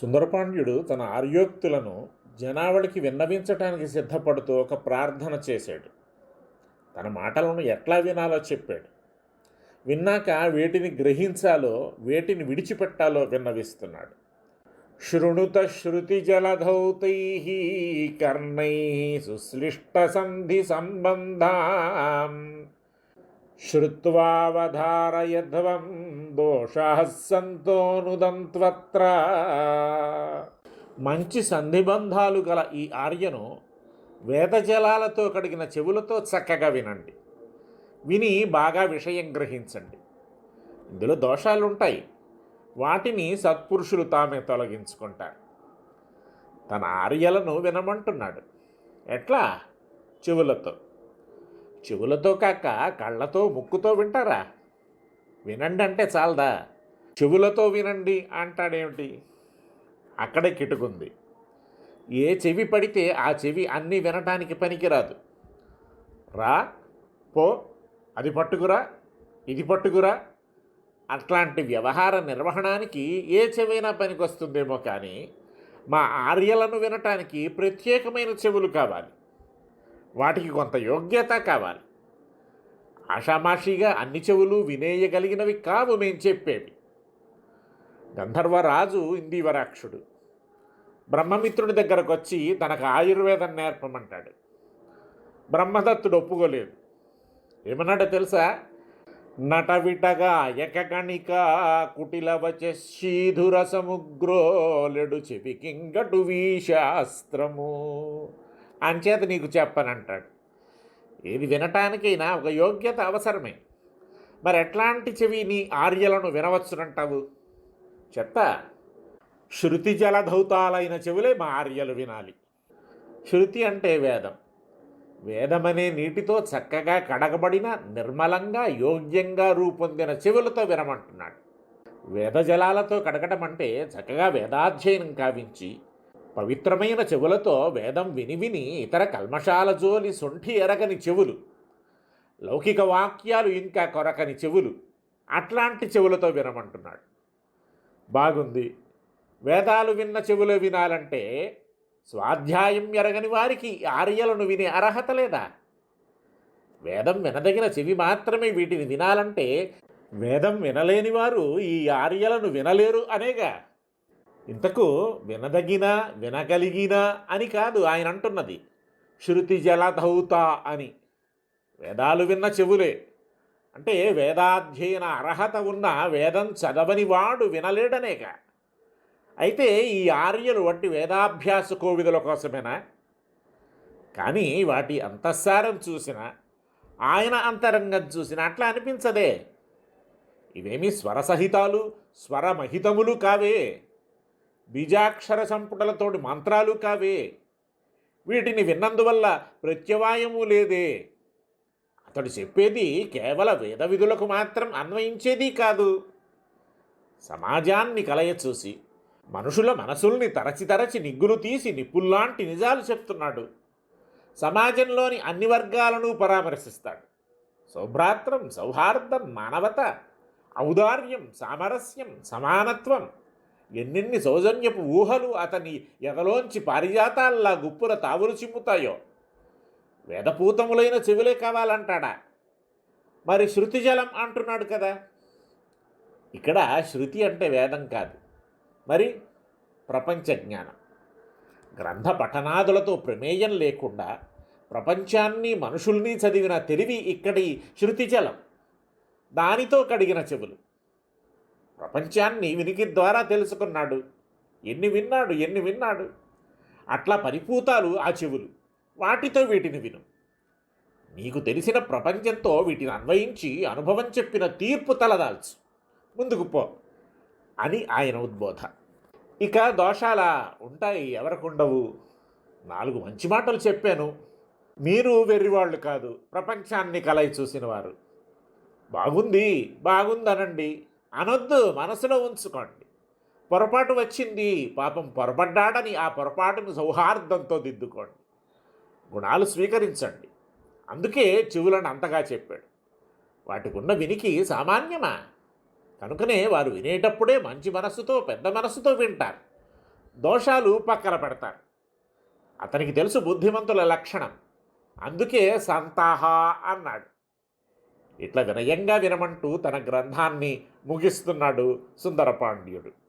సుందరపాండ్యుడు తన ఆర్యోక్తులను జనావళికి విన్నవించటానికి సిద్ధపడుతూ ఒక ప్రార్థన చేశాడు. తన మాటలను ఎట్లా వినాలో చెప్పాడు. విన్నాక వేటిని గ్రహించాలో వేటిని విడిచిపెట్టాలో విన్నవిస్తున్నాడు. శృణుత శృతి జలధౌతై కర్ణై సుశ్లిష్ట సంధి సంబంధాం శ్రుత్వావధారయధ్వం దోషాः సంతోనుదంత్వత్ర మంచి సంధిబంధాలు గల ఈ ఆర్యను వేదజలాలతో కడిగిన చెవులతో చక్కగా వినండి. విని బాగా విషయం గ్రహించండి. ఇందులో దోషాలు ఉంటాయి వాటిని సత్పురుషులు తామే తొలగించుకుంటారు. తన ఆర్యలను వినమంటున్నాడు. ఎట్లా? చెవులతో. చెవులతో కాక కళ్ళతో ముక్కుతో వింటారా? వినండి అంటే చాలదా? చెవులతో వినండి అంటాడేమిటి? అక్కడే కిటుకుంది. ఏ చెవి పడితే ఆ చెవి అన్నీ వినటానికి పనికిరాదు. రా పో అది పట్టుకురా ఇది పట్టుకురా. అట్లాంటి వ్యవహార నిర్వహణానికి ఏ చెవైనా పనికొస్తుందేమో కానీ మా ఆర్యలను వినటానికి ప్రత్యేకమైన చెవులు కావాలి. వాటికి కొంత యోగ్యత కావాలి. ఆషామాషిగా అన్ని చెవులు వినేయగలిగినవి కావు మేం చెప్పేవి. గంధర్వరాజు ఇందీవరాక్షుడు బ్రహ్మమిత్రుడి దగ్గరకు వచ్చి తనకు ఆయుర్వేదం నేర్పమంటాడు. బ్రహ్మదత్తుడు ఒప్పుకోలేదు. ఏమన్నాడో తెలుసా? నటవిటగా ఎకకణిక కుటిలవచ శీధుర సముగ్రోలెడు చెవికింగటు వీశాస్త్రము. అంచేత నీకు చెప్పనంటాడు. ఏది వినటానికైనా ఒక యోగ్యత అవసరమే. మరి ఎట్లాంటి చెవి నీ ఆర్యలను వినవచ్చునంటావు? చెప్తా. శృతి జలధౌతాలైన చెవులే మా ఆర్యలు వినాలి. శృతి అంటే వేదం. వేదమనే నీటితో చక్కగా కడగబడిన నిర్మలంగా యోగ్యంగా రూపొందిన చెవులతో వినమంటున్నాడు. వేదజలాలతో కడగటం అంటే చక్కగా వేదాధ్యయనం కావించి పవిత్రమైన చెవులతో వేదం విని విని ఇతర కల్మషాల జోలి సొంఠి ఎరగని చెవులు. లౌకిక వాక్యాలు ఇంకా కొరకని చెవులు. అట్లాంటి చెవులతో వినమంటున్నాడు. బాగుంది. వేదాలు విన్న చెవులు వినాలంటే స్వాధ్యాయం ఎరగని వారికి ఆర్యలను వినే అర్హత లేదా? వేదం వినదగిన చెవి మాత్రమే వీటిని వినాలంటే వేదం వినలేని వారు ఈ ఆర్యలను వినలేరు అనేగా? ఇంతకు వినదగిన వినగలిగిన అని కాదు ఆయన అంటున్నది. శృతి జలధౌత అని. వేదాలు విన్న చెవులే. అంటే వేదాధ్యయన అర్హత ఉన్న వేదం చదవని వాడు వినలేడనేక. అయితే ఈ ఆర్యలు వంటి వేదాభ్యాస కోవిదుల కోసమేనా? కానీ వాటి అంతఃసారం చూసిన ఆయన అంతరంగం చూసిన అట్లా అనిపించదే. ఇవేమీ స్వరసహితాలు స్వరమహితములు కావే. బీజాక్షర సంపుటలతోటి మంత్రాలు కావే. వీటిని విన్నందువల్ల ప్రత్యవాయము లేదే. అతడు చెప్పేది కేవల వేద విధులకు మాత్రం అన్వయించేది కాదు. సమాజాన్ని కలయ చూసి మనుషుల మనసుల్ని తరచి తరచి నిగ్గులు తీసి నిప్పుల్లాంటి నిజాలు చెప్తున్నాడు. సమాజంలోని అన్ని వర్గాలను పరామర్శిస్తాడు. సౌభ్రాత్రం సౌహార్దం మానవత ఔదార్యం సామరస్యం సమానత్వం ఎన్నెన్ని సౌజన్యపు ఊహలు అతని ఎగలోంచి పారిజాతాల్లా గుప్పుల తావులు చిమ్ముతాయో. వేదపూతములైన చెవులే కావాలంటాడా? మరి శృతి జలం అంటున్నాడు కదా. ఇక్కడ శృతి అంటే వేదం కాదు. మరి ప్రపంచ జ్ఞానం. గ్రంథ పఠనాదులతో ప్రమేయం లేకుండా ప్రపంచాన్ని మనుషుల్ని చదివిన తెలివి ఇక్కడి శృతి జలం. దానితో కడిగిన చెవులు. ప్రపంచాన్ని వినికి ద్వారా తెలుసుకున్నాడు. ఎన్ని విన్నాడు ఎన్ని విన్నాడు? అట్లా పరిపూతాలు ఆ చెవులు. వాటితో వీటిని విను. నీకు తెలిసిన ప్రపంచంతో వీటిని అన్వయించి అనుభవం చెప్పిన తీర్పు తలదాల్చు. ముందుకు పో. అని ఆయన ఉద్బోధ. ఇక దోషాల ఉంటాయి ఎవరికుండవు నాలుగు మంచి మాటలు చెప్పాను. మీరు వెర్రివాళ్ళు కాదు ప్రపంచాన్ని కలయి చూసిన వారు బాగుంది బాగుందనండి. అనొద్దు మనసులో ఉంచుకోండి. పొరపాటు వచ్చింది పాపం పొరపడ్డాడని ఆ పొరపాటును సౌహార్దంతో దిద్దుకోండి. గుణాలు స్వీకరించండి. అందుకే చెవులను అంతగా చెప్పాడు. వాటికి ఉన్న వినికి సామాన్యమా? కనుకనే వారు వినేటప్పుడే మంచి మనస్సుతో పెద్ద మనస్సుతో వింటారు. దోషాలు పక్కన పెడతారు. అతనికి తెలుసు బుద్ధిమంతుల లక్షణం. అందుకే సంతాహ అన్నాడు. ఇట్లా వినయంగా వినమంటూ తన గ్రంథాన్ని ముగిస్తున్నాడు సుందరపాండ్యుడు.